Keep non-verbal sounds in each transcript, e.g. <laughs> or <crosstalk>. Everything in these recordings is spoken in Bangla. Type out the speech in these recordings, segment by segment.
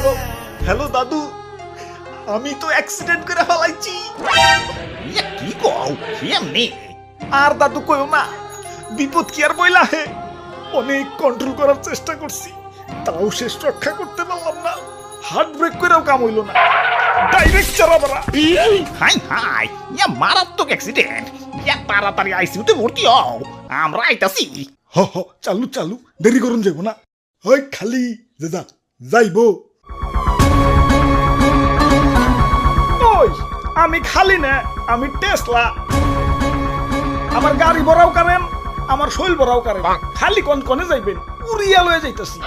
হ্যালো হ্যালো দাদু আমি তো অ্যাক্সিডেন্ট করে ফেলাইছি। ইয়া কি কও? এমনি? আর দাদু কইও না বিপদ কি আর বইলা হে? অনেক কন্ট্রোল করার চেষ্টা করছি তাও শেষ রক্ষা করতে পারলাম না। হার্ট ব্রেক করেও কাম হইল না। ডাইরেক্ট চারাবারা হাই হাই ইয়া মারাত্মক অ্যাক্সিডেন্ট ইয়া তাড়াতাড়ি আইসিউতে ভর্তি হও। আমরা আইতাছি। হ হ চালু চালু দেরি করুন যাব না। ওই খালি দাদা যাইবো। আমি খালি না আমি টেসলা। আমার গাড়ি বড়াও কারেন আমার শৈল বড়াও কারেন। খালি কোন কোনে যাইবেন? উড়িয়া লয়ে যাইতাছি।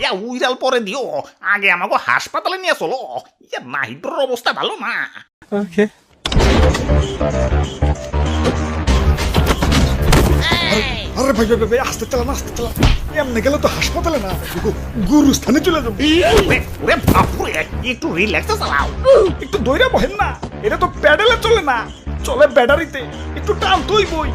ইয়া উইরাল পরে দিও। আগে আমাকে হাসপাতালে নিয়ে চলো। ইয়া নাহিড্রোর অবস্থা ভালো না। আরে ভাই ভাই ভাই, আস্তে চালান আস্তে চালান। এমনি গেলে তো হাসপাতালে না গু- গুরুস্থানে চলে যাব। ওরে বাপুরে একটু রিল্যাক্সে চালাও। একটু দইরা বহেন না এটা তো প্যাডেলে চলে না। চলে ব্যাটারিতে একটু টান তুই বই।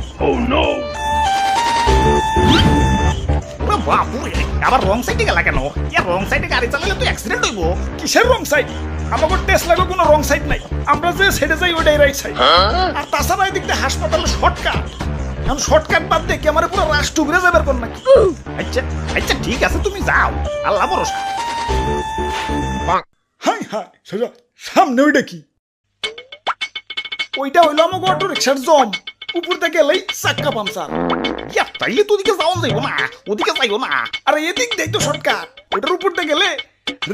ওরে বাপুরে আবার রং সাইডে গেলা কেন? ইয়া রং সাইডে গাড়ি চালালে তো অ্যাক্সিডেন্ট হইব। কিসের রং সাইড আমাকে টেস্ট লাগো কোনো রং সাইড নাই। আমরা যে সেটে যাই ওটাই রাইট সাইড আর তাছাড়া এদিক দিয়ে হাসপাতালে শর্টকাট এখন শর্টকাট বাদ দিয়ে ক্যামেরা পুরো রাশ টুকরে যাবার কোন নাকি? আচ্ছা আচ্ছা ঠিক আছে তুমি যাও। আল্লাহ ভরসা। হাই হাই সোজা সামনে ওইটা কি? ওইটা হইল আমাকে অটো রিক্সার জম। উপর থেকে গেলেই চাক্কা পামচার ইয়া তাইলে তো ওদিকে যাওয়া যাইব না ওদিকে যাইও না। আর এদিক দেই তো শর্টকাট ওটার উপর দিয়ে গেলে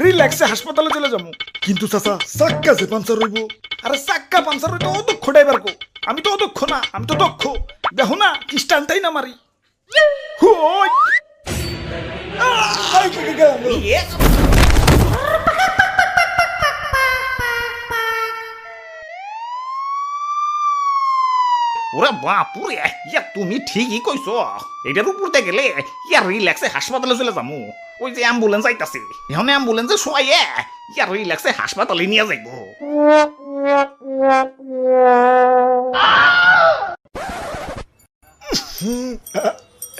রিল্যাক্সে হাসপাতালে চলে যাব। কিন্তু চাচা চাক্কা যে পাঞ্চার হইব? আরে চাক্কা পাঞ্চার হইতো অদক্ষ ড্রাইভার কো? আমি তো অদক্ষ না আমি তো দক্ষ। দেখো না কি স্টানটাই না মারি। হুই। ওরে বাপুরে ইয়া তুমি ঠিকই কইছো। এটার উপরতে গেলে ইয়া রিল্যাক্সে হাসপাতালে চলে যামু। ওই যে অ্যাম্বুলেন্স আইতাছে এখন অ্যাম্বুলেন্সে শোয়াইয়ে ইয়া রিল্যাক্সে হাসপাতালে নিয়ে যাইবো।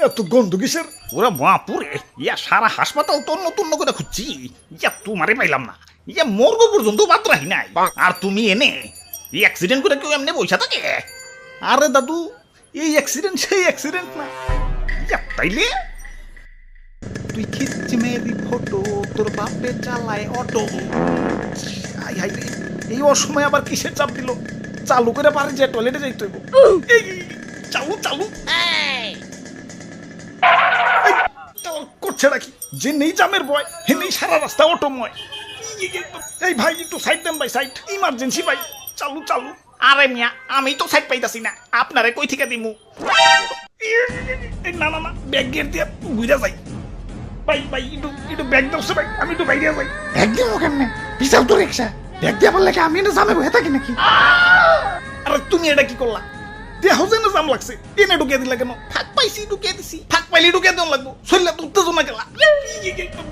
এত গন্ধ কিসের? ওরে বাপুরে ইয়া সারা হাসপাতাল তন্ন তন্ন করে খুঁজছি। ইয়া তোমারে পাইলাম না। ইয়া মর্গ পর্যন্ত বাদ রাখি নাই। আর তুমি এনে এই অ্যাক্সিডেন্ট করে কেউ এমনি বইসা থাকে? আরে দাদু এই অ্যাক্সিডেন্ট সেই অ্যাক্সিডেন্ট না। ইয়া তাইলে? তুই খিচ্ছি মেয়েরি ফটো তোর বাপে চালায় অটো হাই হাই রে এই অসময় আবার কিসের চাপ দিল? চালু করে পারে যে টয়লেটে যাইতে হইব। চালু চালু। এই, চালু করছে নাকি? যে নেই জামের বয় হে নেই সারা রাস্তা অটোময়। এই, ভাই একটু সাইড দেন ভাই সাইড ইমার্জেন্সি ভাই চালু চালু। আরে মিয়া আমি তো সাইড পাইতাছি না। আপনারে কই থেকে দিমু? না না না ব্যাগ গিয়ে দিয়ে বুঝা যাই। ভাই ভাই একটু একটু ব্যাগ দাও ভাই আমি একটু বাইরে যাই। ব্যাগ একদিন কেমনে? বিশাল তো রিক্সা। দেখ দিয়া বললে কি আমি না জামে বহে থাকি নাকি? আরে তুমি এটা কি করলা? দেহ যেন জাম লাগছে এনে ঢুকিয়ে দিলা কেন ফাঁক পাইছি ঢুকিয়ে দিছি ফাঁক পাইলে ঢুকিয়ে দেওয়া লাগবো শরীরে তো উত্তেজনা গেলা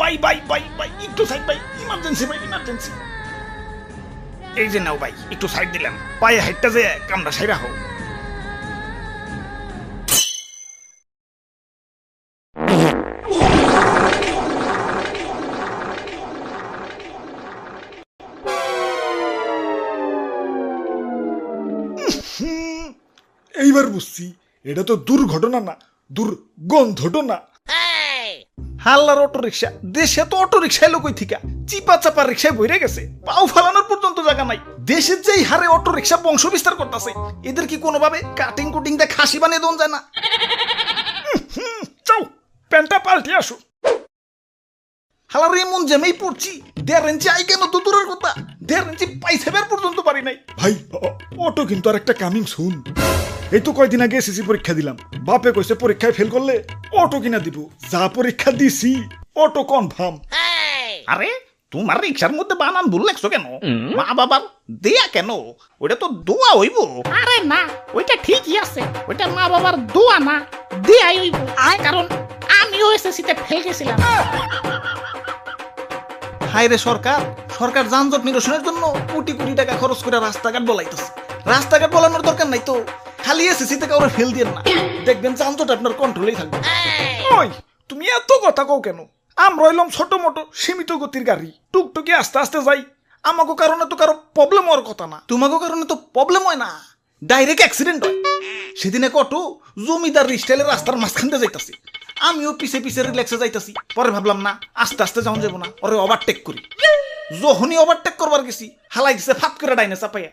বাই বাই বাই বাই একটু সাইড বাই ইমার্জেন্সি বাই ইমার্জেন্সি এই যে নাও ভাই একটু সাইড দিলাম পায়ে হাইটটা যে কামড়া সাইরা হোক এইবার বুঝছি এটা তো দুর্ঘটনা না দুর্গন্ধটনা। হাল্লার অটো রিক্সা দেশে তো অটো রিক্সা এলো থিকা চিপা চাপা রিক্সায় বইরে গেছে পাও ফালানোর পর্যন্ত জায়গা নাই। দেশের যেই হারে অটো রিক্সা বংশ বিস্তার করতেছে এদের কি কোনোভাবে কাটিং কুটিং দিয়ে খাসি বানিয়ে দেন যায় না? চাও প্যান্টটা পাল্টে আসো। হালার এমন জেমেই পড়ছি দেড় ইঞ্চি আই কেন তো দূরের কথা? দেড় ইঞ্চি পাইসেবার পর্যন্ত পারি নাই। ভাই অটো কিন্তু আর একটা কামিং শুন এই তো কয়দিন আগে এসএসসি পরীক্ষা দিলাম। বাপে কইছে পরীক্ষায় ফেল করলে অটো কিনা দিব। যা পরীক্ষা দিছি অটো কনফার্ম আরে তোমার রিক্সার মধ্যে বানান ভুল লাগছো কেন? মা বাবার দেয়া কেন? ওটা তো দোয়া হইব। আরে না ওইটা ঠিকই আছে। ওইটা মা বাবার দোয়া না দেয়াই হইব। কারণ আমিও এসএসসিতে ফেল গেছিলাম। হায় রে সরকার সরকার যানজট নিরসনের জন্য কোটি কোটি টাকা খরচ করে রাস্তাঘাট বলাইতেছে। রাস্তাঘাট বলানোর দরকার নাই তো। খালি এসএসসি থেকে ওরা ফেল দিয়ে না। দেখবেন যানজট আপনার কন্ট্রোলেই থাকবে। ওই তুমি এত কথা কও কেন? আমরা হইলাম ছোট মোটো সীমিত গতির গাড়ি। টুকটুকি আস্তে আস্তে যাই। আমাকে কারণে তো কারও প্রবলেম হওয়ার কথা না। তোমাকে কারণে তো প্রবলেম হয় না। ডাইরেক্ট অ্যাক্সিডেন্ট হয়। সেদিনে কত জমিদার স্টাইলে রাস্তার মাঝখান দিয়ে যাইতাছি। আমিও পিছে পিছে রিল্যাক্সে যাইতাছি। পরে ভাবলাম না আস্তে আস্তে যাওয়া যাব না। ওরে ওভারটেক করি। যখনই ওভারটেক করবার গেছি হালাই দিছে ফাত করে ডাইনে চাপাইয়া।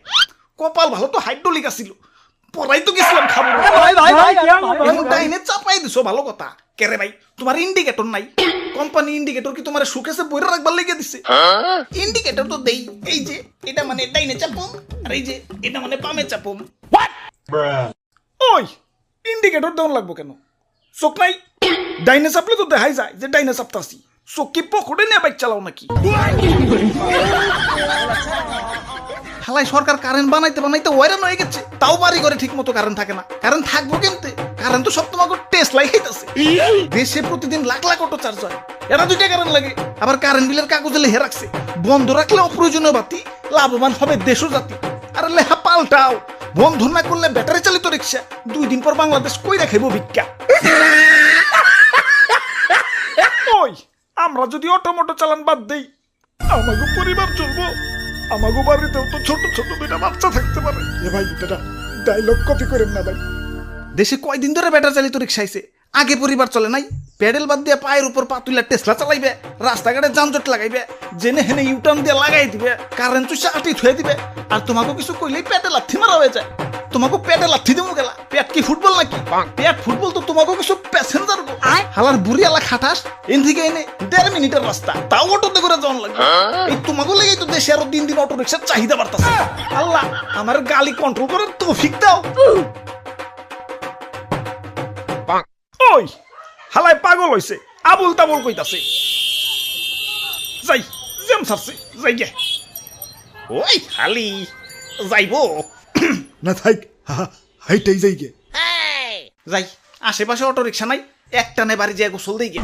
কপাল ভালো তো হাইড্রোলিক আসিল পরাই তো গেছিলাম খাব চাপাই দিছো ভালো কথা। কেরে ভাই তোমার ইন্ডিকেটর নাই। কোম্পানি ইন্ডিকেটর কি তোমার সুকেসে বইরে রাখবার লেগে দিছে? ইন্ডিকেটর তো দেই। এই যে এটা মানে ডাইনে চাপুম আর এই যে এটা মানে বামে চাপুম। ওই ইন্ডিকেটর দেওয়ান লাগবো কেন? চোখ নাই? ডাইনে চাপলে তো দেখাই যায় যে ডাইনে চাপতাছি চোখ কি পকড়ে নিয়ে বাইক চালাও নাকি? হালাই সরকার কারেন্ট বানাইতে বানাইতে ওয়ারান হয়ে গেছে। তাও বাড়ি করে ঠিক মতো কারেন্ট থাকে না। কারেন্ট থাকব কেমতে কারেন্ট তো সব তোমাকে টেস্ট লাই খাইতেছে। দেশে প্রতিদিন লাখ লাখ অটো চার্জ হয়। এটা দুইটা কারেন্ট লাগে। আবার কারেন্ট বিলের কাগজে লেহে রাখছে। বন্ধ রাখলে অপ্রয়োজনীয় বাতি লাভবান হবে দেশও জাতি। আর লেহা পাল্টাও। বন্ধ না করলে ব্যাটারি চালিত রিক্সা দুই দিন পর বাংলাদেশ কই রাখাইব ভিক্ষা। <laughs> আমরা যদি অটো মোটো চালান বাদ দেই আমাগো পরিবার চলবো। আমাগো বাড়িতেও তো ছোট ছোট দুইটা বাচ্চা থাকতে পারে। এ ভাই এটা ডায়লগ কপি করেন না ভাই। দেশে কয়দিন ধরে ব্যাটারি চালিত রিক্সা আইছে? আগে পরিবার চলে নাই প্যাডেল বাদ দিয়ে পায়ের উপর পাতুলা টেসলা চালাইবে রাস্তাঘাটে যানজট লাগাইবে জেনে হেনে ইউটার্ন দিয়ে লাগাই দিবে কারেন্ট চুষে আটি থুয়ে দিবে আর তোমাকে কিছু কইলেই পেটে লাথি মারা হয়ে যায়। তোমাকে পেটে লাথি দেবো গেলা। পেট কি ফুটবল নাকি? পেট ফুটবল তো তোমাকে কিছু প্যাসেঞ্জার হালার বুড়ি আলা খাটাস এন থেকে এনে দেড় মিনিটের রাস্তা। তাও অটোতে করে যাওয়ান লাগবে। এই তোমাকে লেগেই তো দেশে আরও দিন দিন অটো রিক্সার চাহিদা বাড়তাছে। আল্লাহ আমার গালি কন্ট্রোল করার তৌফিক দাও। ওই হালাই পাগল হইছে আবুল তাবুল কইতাছে। যাই জেম সারছে যাই গে। ওই খালি যাইবো। না থাক হাইটাই যাই গে। যাই আশেপাশে অটো রিক্সা নাই। একটা নে বাড়ি যায় গোসল দিয়ে